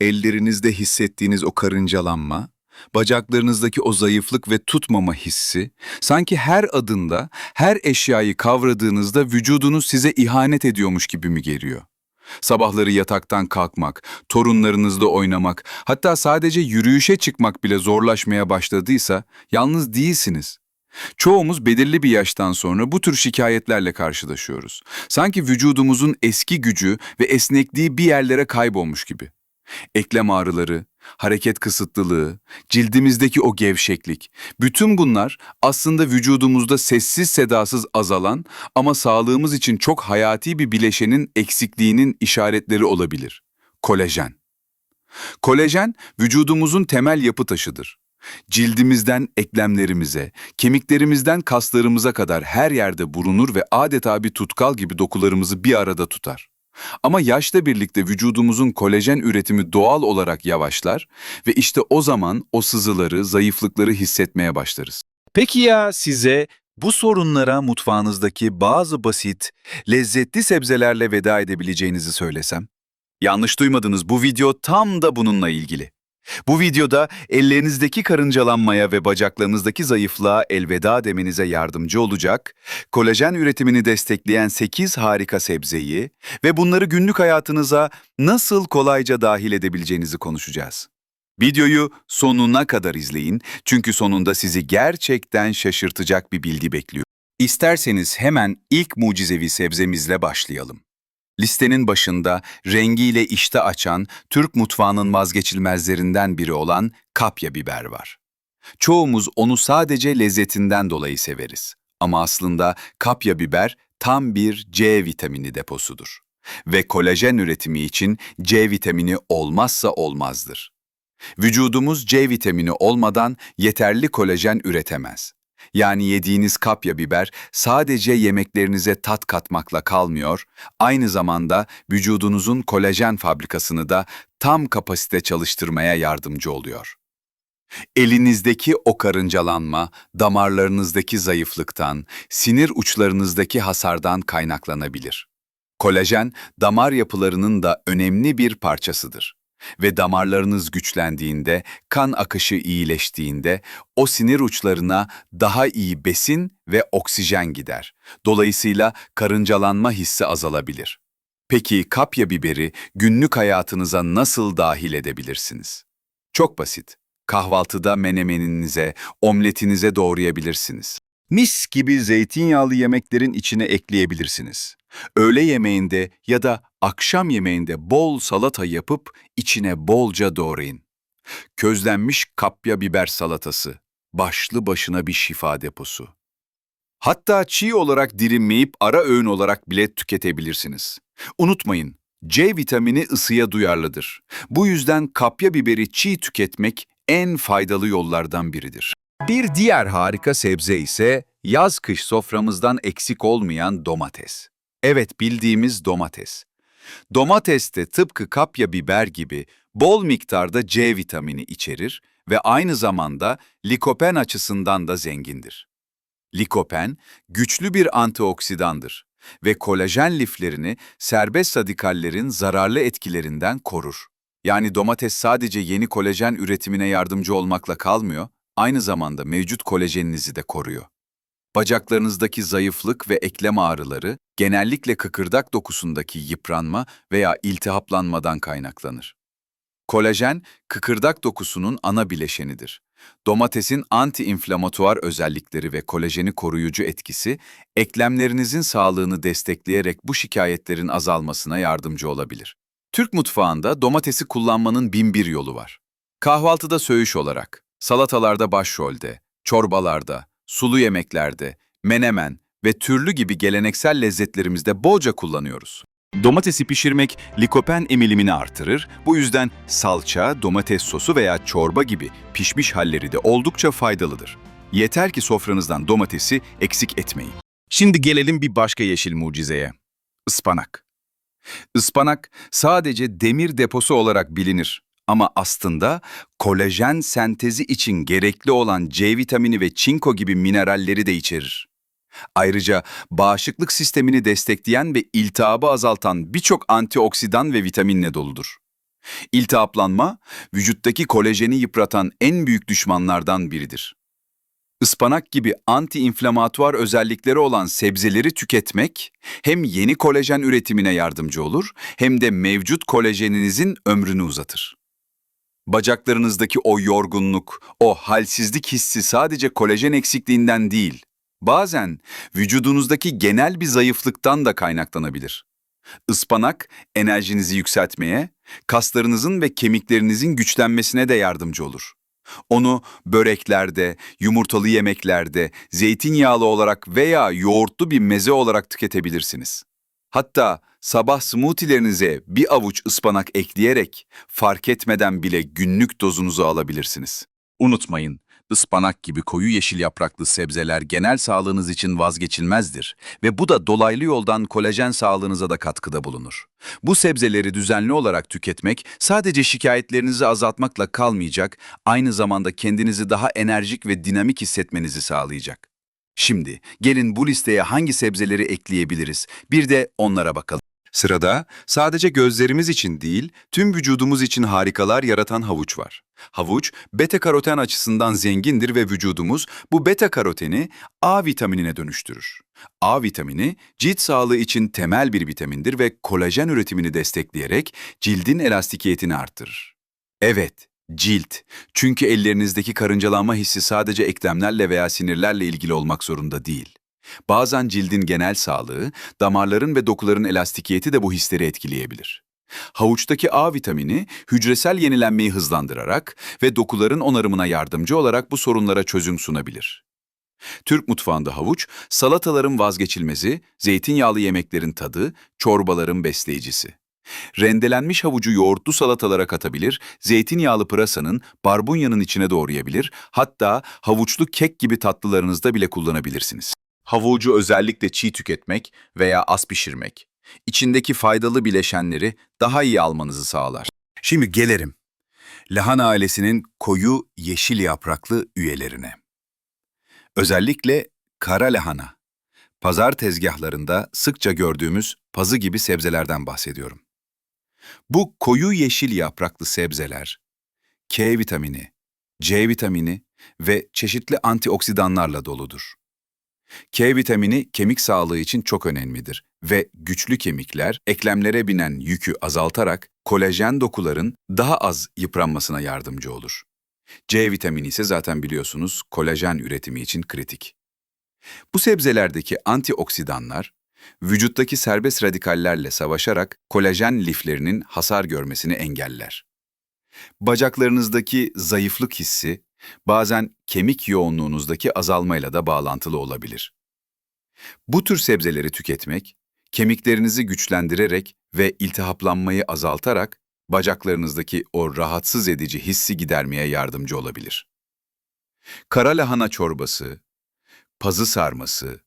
ellerinizde hissettiğiniz o karıncalanma, bacaklarınızdaki o zayıflık ve tutmama hissi, sanki her adımda, her eşyayı kavradığınızda vücudunuz size ihanet ediyormuş gibi mi geliyor? Sabahları yataktan kalkmak, torunlarınızla oynamak, hatta sadece yürüyüşe çıkmak bile zorlaşmaya başladıysa yalnız değilsiniz. Çoğumuz belirli bir yaştan sonra bu tür şikayetlerle karşılaşıyoruz. Sanki vücudumuzun eski gücü ve esnekliği bir yerlere kaybolmuş gibi. Eklem ağrıları, hareket kısıtlılığı, cildimizdeki o gevşeklik, bütün bunlar aslında vücudumuzda sessiz sedasız azalan ama sağlığımız için çok hayati bir bileşenin eksikliğinin işaretleri olabilir. Kolajen. Kolajen vücudumuzun temel yapı taşıdır. Cildimizden eklemlerimize, kemiklerimizden kaslarımıza kadar her yerde bulunur ve adeta bir tutkal gibi dokularımızı bir arada tutar. Ama yaşla birlikte vücudumuzun kolajen üretimi doğal olarak yavaşlar ve işte o zaman o sızıları, zayıflıkları hissetmeye başlarız. Peki ya size bu sorunlara mutfağınızdaki bazı basit, lezzetli sebzelerle veda edebileceğinizi söylesem? Yanlış duymadınız, bu video tam da bununla ilgili. Bu videoda ellerinizdeki karıncalanmaya ve bacaklarınızdaki zayıflığa elveda demenize yardımcı olacak, kolajen üretimini destekleyen 8 harika sebzeyi ve bunları günlük hayatınıza nasıl kolayca dahil edebileceğinizi konuşacağız. Videoyu sonuna kadar izleyin çünkü sonunda sizi gerçekten şaşırtacak bir bilgi bekliyor. İsterseniz hemen ilk mucizevi sebzemizle başlayalım. Listenin başında rengiyle iştah açan Türk mutfağının vazgeçilmezlerinden biri olan kapya biber var. Çoğumuz onu sadece lezzetinden dolayı severiz. Ama aslında kapya biber tam bir C vitamini deposudur. Ve kolajen üretimi için C vitamini olmazsa olmazdır. Vücudumuz C vitamini olmadan yeterli kolajen üretemez. Yani yediğiniz kapya biber sadece yemeklerinize tat katmakla kalmıyor, aynı zamanda vücudunuzun kolajen fabrikasını da tam kapasite çalıştırmaya yardımcı oluyor. Elinizdeki o karıncalanma, damarlarınızdaki zayıflıktan, sinir uçlarınızdaki hasardan kaynaklanabilir. Kolajen, damar yapılarının da önemli bir parçasıdır. Ve damarlarınız güçlendiğinde, kan akışı iyileştiğinde o sinir uçlarına daha iyi besin ve oksijen gider. Dolayısıyla karıncalanma hissi azalabilir. Peki kapya biberi günlük hayatınıza nasıl dahil edebilirsiniz? Çok basit. Kahvaltıda menemeninize, omletinize doğrayabilirsiniz. Mis gibi zeytinyağlı yemeklerin içine ekleyebilirsiniz. Öğle yemeğinde ya da akşam yemeğinde bol salata yapıp içine bolca doğrayın. Közlenmiş kapya biber salatası, başlı başına bir şifa deposu. Hatta çiğ olarak dilimleyip ara öğün olarak bile tüketebilirsiniz. Unutmayın, C vitamini ısıya duyarlıdır. Bu yüzden kapya biberi çiğ tüketmek en faydalı yollardan biridir. Bir diğer harika sebze ise yaz-kış soframızdan eksik olmayan domates. Evet bildiğimiz domates. Domates de tıpkı kapya biber gibi bol miktarda C vitamini içerir ve aynı zamanda likopen açısından da zengindir. Likopen güçlü bir antioksidandır ve kolajen liflerini serbest radikallerin zararlı etkilerinden korur. Yani domates sadece yeni kolajen üretimine yardımcı olmakla kalmıyor, aynı zamanda mevcut kolajeninizi de koruyor. Bacaklarınızdaki zayıflık ve eklem ağrıları genellikle kıkırdak dokusundaki yıpranma veya iltihaplanmadan kaynaklanır. Kolajen, kıkırdak dokusunun ana bileşenidir. Domatesin anti-inflamatuar özellikleri ve kolajeni koruyucu etkisi, eklemlerinizin sağlığını destekleyerek bu şikayetlerin azalmasına yardımcı olabilir. Türk mutfağında domatesi kullanmanın bin bir yolu var. Kahvaltıda söğüş olarak, salatalarda başrolde, çorbalarda, sulu yemeklerde, menemen ve türlü gibi geleneksel lezzetlerimizde bolca kullanıyoruz. Domatesi pişirmek likopen emilimini artırır, bu yüzden salça, domates sosu veya çorba gibi pişmiş halleri de oldukça faydalıdır. Yeter ki sofranızdan domatesi eksik etmeyin. Şimdi gelelim bir başka yeşil mucizeye. Ispanak. Ispanak sadece demir deposu olarak bilinir ama aslında kolajen sentezi için gerekli olan C vitamini ve çinko gibi mineralleri de içerir. Ayrıca bağışıklık sistemini destekleyen ve iltihabı azaltan birçok antioksidan ve vitaminle doludur. İltihaplanma, vücuttaki kolajeni yıpratan en büyük düşmanlardan biridir. Ispanak gibi anti-inflamatuar özellikleri olan sebzeleri tüketmek hem yeni kolajen üretimine yardımcı olur hem de mevcut kolajeninizin ömrünü uzatır. Bacaklarınızdaki o yorgunluk, o halsizlik hissi sadece kolajen eksikliğinden değil, bazen vücudunuzdaki genel bir zayıflıktan da kaynaklanabilir. Ispanak enerjinizi yükseltmeye, kaslarınızın ve kemiklerinizin güçlenmesine de yardımcı olur. Onu böreklerde, yumurtalı yemeklerde, zeytinyağlı olarak veya yoğurtlu bir meze olarak tüketebilirsiniz. Hatta sabah smoothie'lerinize bir avuç ıspanak ekleyerek fark etmeden bile günlük dozunuzu alabilirsiniz. Unutmayın, ıspanak gibi koyu yeşil yapraklı sebzeler genel sağlığınız için vazgeçilmezdir ve bu da dolaylı yoldan kolajen sağlığınıza da katkıda bulunur. Bu sebzeleri düzenli olarak tüketmek sadece şikayetlerinizi azaltmakla kalmayacak, aynı zamanda kendinizi daha enerjik ve dinamik hissetmenizi sağlayacak. Şimdi gelin bu listeye hangi sebzeleri ekleyebiliriz? Bir de onlara bakalım. Sırada sadece gözlerimiz için değil, tüm vücudumuz için harikalar yaratan havuç var. Havuç, beta karoten açısından zengindir ve vücudumuz bu beta karoteni A vitaminine dönüştürür. A vitamini cilt sağlığı için temel bir vitamindir ve kolajen üretimini destekleyerek cildin elastikiyetini arttırır. Evet, cilt. Çünkü ellerinizdeki karıncalanma hissi sadece eklemlerle veya sinirlerle ilgili olmak zorunda değil. Bazen cildin genel sağlığı, damarların ve dokuların elastikiyeti de bu hisleri etkileyebilir. Havuçtaki A vitamini hücresel yenilenmeyi hızlandırarak ve dokuların onarımına yardımcı olarak bu sorunlara çözüm sunabilir. Türk mutfağında havuç, salataların vazgeçilmezi, zeytinyağlı yemeklerin tadı, çorbaların besleyicisi. Rendelenmiş havucu yoğurtlu salatalara katabilir, zeytinyağlı pırasanın barbunyanın içine doğrayabilir, hatta havuçlu kek gibi tatlılarınızda bile kullanabilirsiniz. Havucu özellikle çiğ tüketmek veya az pişirmek, içindeki faydalı bileşenleri daha iyi almanızı sağlar. Şimdi gelelim lahana ailesinin koyu yeşil yapraklı üyelerine. Özellikle kara lahana. Pazar tezgahlarında sıkça gördüğümüz pazı gibi sebzelerden bahsediyorum. Bu koyu yeşil yapraklı sebzeler, K vitamini, C vitamini ve çeşitli antioksidanlarla doludur. K vitamini kemik sağlığı için çok önemlidir ve güçlü kemikler eklemlere binen yükü azaltarak kolajen dokuların daha az yıpranmasına yardımcı olur. C vitamini ise zaten biliyorsunuz kolajen üretimi için kritik. Bu sebzelerdeki antioksidanlar vücuttaki serbest radikallerle savaşarak kolajen liflerinin hasar görmesini engeller. Bacaklarınızdaki zayıflık hissi bazen kemik yoğunluğunuzdaki azalmayla da bağlantılı olabilir. Bu tür sebzeleri tüketmek, kemiklerinizi güçlendirerek ve iltihaplanmayı azaltarak bacaklarınızdaki o rahatsız edici hissi gidermeye yardımcı olabilir. Kara lahana çorbası, pazı sarması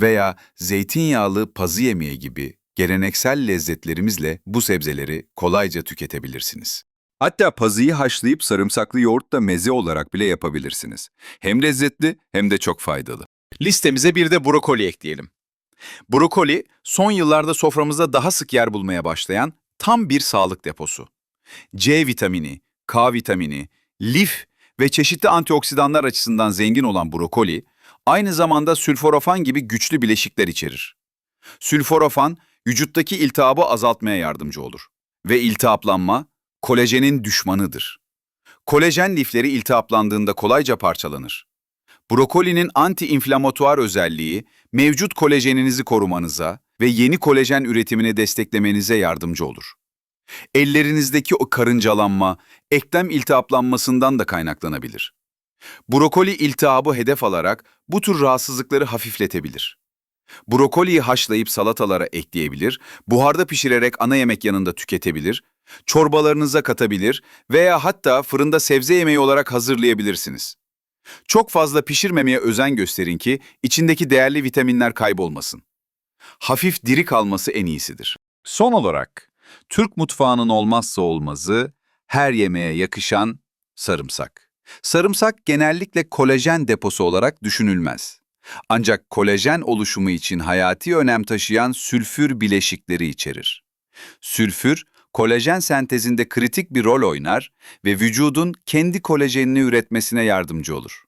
veya zeytinyağlı pazı yemeği gibi geleneksel lezzetlerimizle bu sebzeleri kolayca tüketebilirsiniz. Hatta pazıyı haşlayıp sarımsaklı yoğurtla meze olarak bile yapabilirsiniz. Hem lezzetli hem de çok faydalı. Listemize bir de brokoli ekleyelim. Brokoli, son yıllarda soframızda daha sık yer bulmaya başlayan tam bir sağlık deposu. C vitamini, K vitamini, lif ve çeşitli antioksidanlar açısından zengin olan brokoli, aynı zamanda sülforafan gibi güçlü bileşikler içerir. Sülforafan, vücuttaki iltihabı azaltmaya yardımcı olur. Ve iltihaplanma, kolajenin düşmanıdır. Kolajen lifleri iltihaplandığında kolayca parçalanır. Brokolinin anti-inflamatuar özelliği, mevcut kolajeninizi korumanıza ve yeni kolajen üretimini desteklemenize yardımcı olur. Ellerinizdeki o karıncalanma, eklem iltihaplanmasından da kaynaklanabilir. Brokoli iltihabı hedef alarak bu tür rahatsızlıkları hafifletebilir. Brokoliyi haşlayıp salatalara ekleyebilir, buharda pişirerek ana yemek yanında tüketebilir, çorbalarınıza katabilir veya hatta fırında sebze yemeği olarak hazırlayabilirsiniz. Çok fazla pişirmemeye özen gösterin ki içindeki değerli vitaminler kaybolmasın. Hafif diri kalması en iyisidir. Son olarak, Türk mutfağının olmazsa olmazı her yemeğe yakışan sarımsak. Sarımsak genellikle kolajen deposu olarak düşünülmez. Ancak kolajen oluşumu için hayati önem taşıyan sülfür bileşikleri içerir. Sülfür, kolajen sentezinde kritik bir rol oynar ve vücudun kendi kolajenini üretmesine yardımcı olur.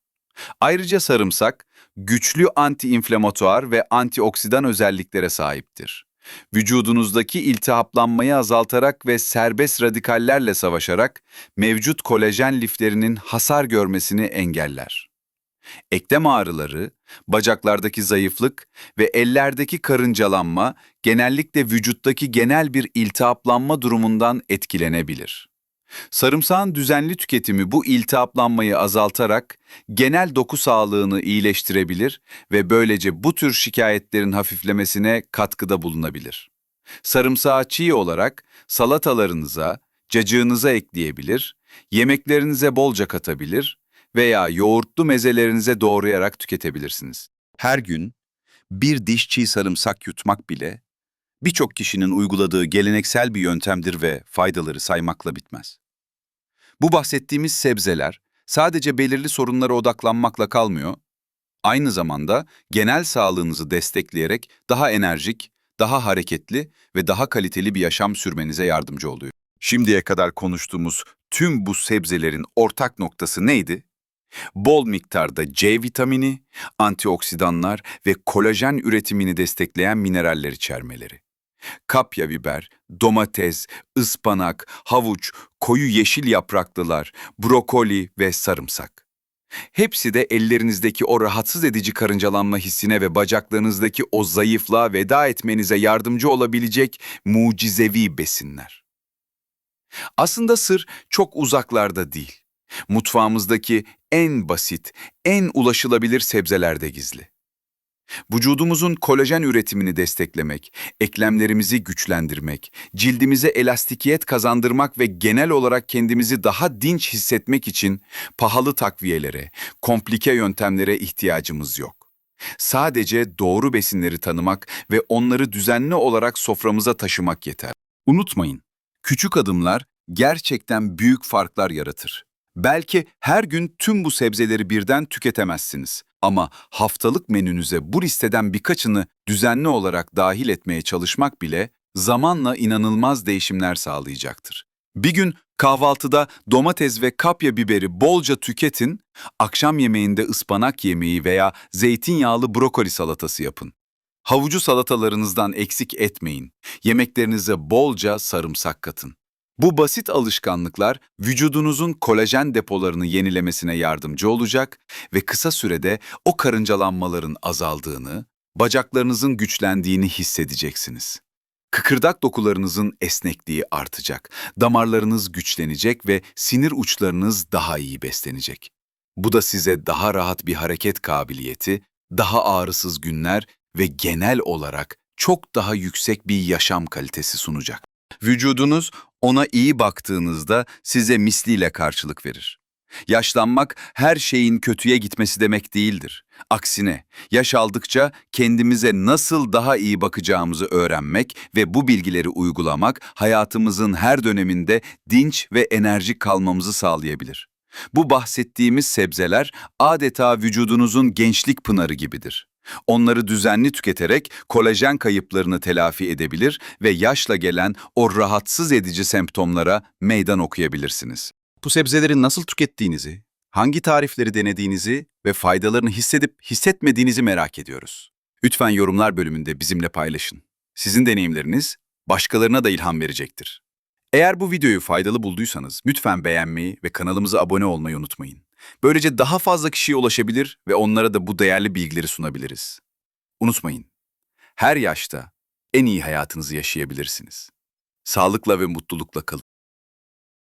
Ayrıca sarımsak, güçlü antiinflamatuar ve antioksidan özelliklere sahiptir. Vücudunuzdaki iltihaplanmayı azaltarak ve serbest radikallerle savaşarak mevcut kolajen liflerinin hasar görmesini engeller. Eklem ağrıları, bacaklardaki zayıflık ve ellerdeki karıncalanma genellikle vücuttaki genel bir iltihaplanma durumundan etkilenebilir. Sarımsağın düzenli tüketimi bu iltihaplanmayı azaltarak genel doku sağlığını iyileştirebilir ve böylece bu tür şikayetlerin hafiflemesine katkıda bulunabilir. Sarımsağı çiğ olarak salatalarınıza, cacığınıza ekleyebilir, yemeklerinize bolca katabilir veya yoğurtlu mezelerinize doğrayarak tüketebilirsiniz. Her gün bir diş çiğ sarımsak yutmak bile birçok kişinin uyguladığı geleneksel bir yöntemdir ve faydaları saymakla bitmez. Bu bahsettiğimiz sebzeler sadece belirli sorunlara odaklanmakla kalmıyor, aynı zamanda genel sağlığınızı destekleyerek daha enerjik, daha hareketli ve daha kaliteli bir yaşam sürmenize yardımcı oluyor. Şimdiye kadar konuştuğumuz tüm bu sebzelerin ortak noktası neydi? Bol miktarda C vitamini, antioksidanlar ve kolajen üretimini destekleyen mineraller içermeleri. Kapya biber, domates, ıspanak, havuç, koyu yeşil yapraklılar, brokoli ve sarımsak. Hepsi de ellerinizdeki o rahatsız edici karıncalanma hissine ve bacaklarınızdaki o zayıflığa veda etmenize yardımcı olabilecek mucizevi besinler. Aslında sır çok uzaklarda değil. Mutfağımızdaki en basit, en ulaşılabilir sebzelerde gizli. Vücudumuzun kolajen üretimini desteklemek, eklemlerimizi güçlendirmek, cildimize elastikiyet kazandırmak ve genel olarak kendimizi daha dinç hissetmek için pahalı takviyelere, komplike yöntemlere ihtiyacımız yok. Sadece doğru besinleri tanımak ve onları düzenli olarak soframıza taşımak yeter. Unutmayın, küçük adımlar gerçekten büyük farklar yaratır. Belki her gün tüm bu sebzeleri birden tüketemezsiniz. Ama haftalık menünüze bu listeden birkaçını düzenli olarak dahil etmeye çalışmak bile zamanla inanılmaz değişimler sağlayacaktır. Bir gün kahvaltıda domates ve kapya biberi bolca tüketin, akşam yemeğinde ıspanak yemeği veya zeytinyağlı brokoli salatası yapın. Havucu salatalarınızdan eksik etmeyin. Yemeklerinize bolca sarımsak katın. Bu basit alışkanlıklar vücudunuzun kolajen depolarını yenilemesine yardımcı olacak ve kısa sürede o karıncalanmaların azaldığını, bacaklarınızın güçlendiğini hissedeceksiniz. Kıkırdak dokularınızın esnekliği artacak, damarlarınız güçlenecek ve sinir uçlarınız daha iyi beslenecek. Bu da size daha rahat bir hareket kabiliyeti, daha ağrısız günler ve genel olarak çok daha yüksek bir yaşam kalitesi sunacak. Vücudunuz ona iyi baktığınızda size misliyle karşılık verir. Yaşlanmak her şeyin kötüye gitmesi demek değildir. Aksine yaş aldıkça kendimize nasıl daha iyi bakacağımızı öğrenmek ve bu bilgileri uygulamak hayatımızın her döneminde dinç ve enerjik kalmamızı sağlayabilir. Bu bahsettiğimiz sebzeler adeta vücudunuzun gençlik pınarı gibidir. Onları düzenli tüketerek kolajen kayıplarını telafi edebilir ve yaşla gelen o rahatsız edici semptomlara meydan okuyabilirsiniz. Bu sebzeleri nasıl tükettiğinizi, hangi tarifleri denediğinizi ve faydalarını hissedip hissetmediğinizi merak ediyoruz. Lütfen yorumlar bölümünde bizimle paylaşın. Sizin deneyimleriniz başkalarına da ilham verecektir. Eğer bu videoyu faydalı bulduysanız lütfen beğenmeyi ve kanalımıza abone olmayı unutmayın. Böylece daha fazla kişiye ulaşabilir ve onlara da bu değerli bilgileri sunabiliriz. Unutmayın, her yaşta en iyi hayatınızı yaşayabilirsiniz. Sağlıkla ve mutlulukla kalın.